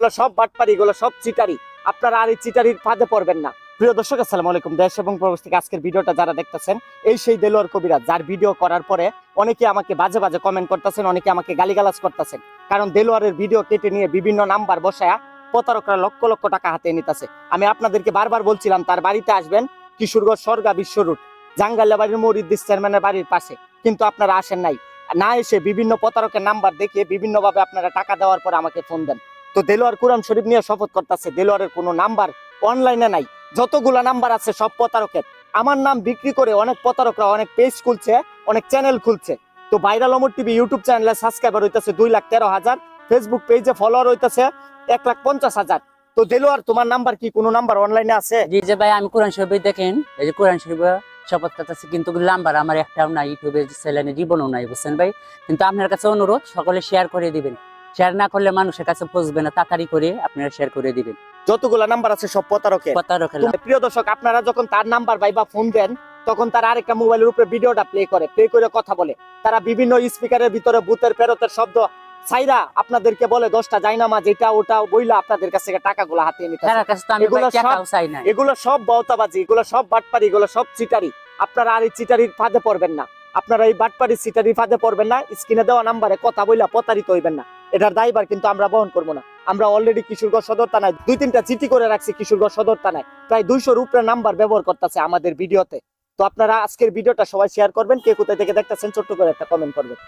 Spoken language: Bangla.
এগুলো সব বাটপারি, এগুলো সব চিটারি। আপনারা আর এই চিটারির ফাঁদে পড়বেন না। প্রিয় দর্শক, আসসালামু আলাইকুম। দেশ এবং প্রবাস থেকে আজকের ভিডিওটা যারা দেখতেছেন, এই সেই দেলোয়ার কবিরাজ, যার ভিডিও করার পরে অনেকে আমাকে বাজে বাজে কমেন্ট করতেছেন, অনেকে আমাকে গালিগালাজ করতেছেন। কারণ দেলোয়ারের ভিডিও কেটে নিয়ে বিভিন্ন নাম্বার বসায়া প্রতারকরা লক্ষ লক্ষ টাকা হাতে নিতেছে। আমি আপনাদেরকে বারবার বলছিলাম, তার বাড়িতে আসবেন, কিশোরগঞ্জ সরগা বিশ্ব রুট জাঙ্গাল্লা বাড়ির মরিদ্দিস চেয়ারম্যানের বাড়ির পাশে। কিন্তু আপনারা আসেন নাই। না এসে বিভিন্ন প্রতারকের নাম্বার দেখিয়ে বিভিন্নভাবে আপনারা টাকা দেওয়ার পর আমাকে ফোন দেন। তো দেলোয়ার কোরআন শরীফ নিয়ে শপথ করতেছে, দেলোয়ারের কোনো নাম্বার অনলাইনে নাই। যতগুলা নাম্বার আছে, সব প্রতারকের। আমার নাম বিক্রি করে অনেক প্রতারকরা অনেক পেজ খুলছে, অনেক চ্যানেল খুলছে। তো ভাইরাল অমর টিভি ইউটিউব চ্যানেলে সাবস্ক্রাইবার হইতেছে দুই লাখ তেরো হাজার ফেসবুক পেজে ফলোয়ার হইতেছে এক লাখ পঞ্চাশ হাজার। তো দেলোয়ার, তোমার নাম্বার কি? কোনো নাম্বার অনলাইনে আছে? জি যে ভাই, আমি কোরআন শরীফ দেখেন। এই যে কোরআন শরীফ শপথ করতেছি, কিন্তু নাম্বার আমার একটাও নাই ইউটিউবে চ্যানেলে জীবনও নাই, বুঝছেন ভাই? কিন্তু আপনার কাছে অনুরোধ, সকলে শেয়ার করে দিবেন। শেয়ার না করলে মানুষের কাছে পৌঁছবে না। তাড়াতাড়ি করে আপনারা শেয়ার করে দিবেন। যতগুলা নাম্বার আছে সব প্রতারকের। প্রতারক তো প্রিয় দর্শক আপনারা যখন তার নাম্বার পাই বা ফোন দেন তখন তারা আরেকটা মোবাইলের উপরে ভিডিওটা প্লে করে। প্লে করে কথা বলে। তারা বিভিন্ন স্পিকারের ভিতরে ভূতের ফেরতের শব্দ সাইরা আপনাদেরকে বলে দশটা জাইনামাজ এটা ওটা বইলা আপনাদের কাছ থেকে টাকাগুলো হাতিয়ে নিতে তার কাছে তো আমি এগুলো সব- টাকাও চাই এগুলো সব বওতাবাজি এগুলো সব বাটপারি এগুলো সব চিটারি। আপনারা আর এই চিটারির ফাঁদে পড়বেন না। আপনারা এই বাটপারি চিটারির ফাঁদে পড়বেন না, স্ক্রিনে দেওয়া নাম্বারে কথা বইলা প্রতারিত হইবেন না। এটার দায়বার কিন্তু আমরা বহন করব না। আমরা অলরেডি কিশোরগঞ্জ সদর থানায় দুই তিনটা চিঠি করে রাখছি কিশোরগঞ্জ সদর থানায়। প্রায় দুইশোর উপরে নাম্বার ব্যবহার করতেছে আমাদের ভিডিওতে। তো আপনারা আজকের ভিডিওটা সবাই শেয়ার করবেন। কে কোথায় থেকে দেখতেছেন ছোট্ট করে একটা কমেন্ট করবেন।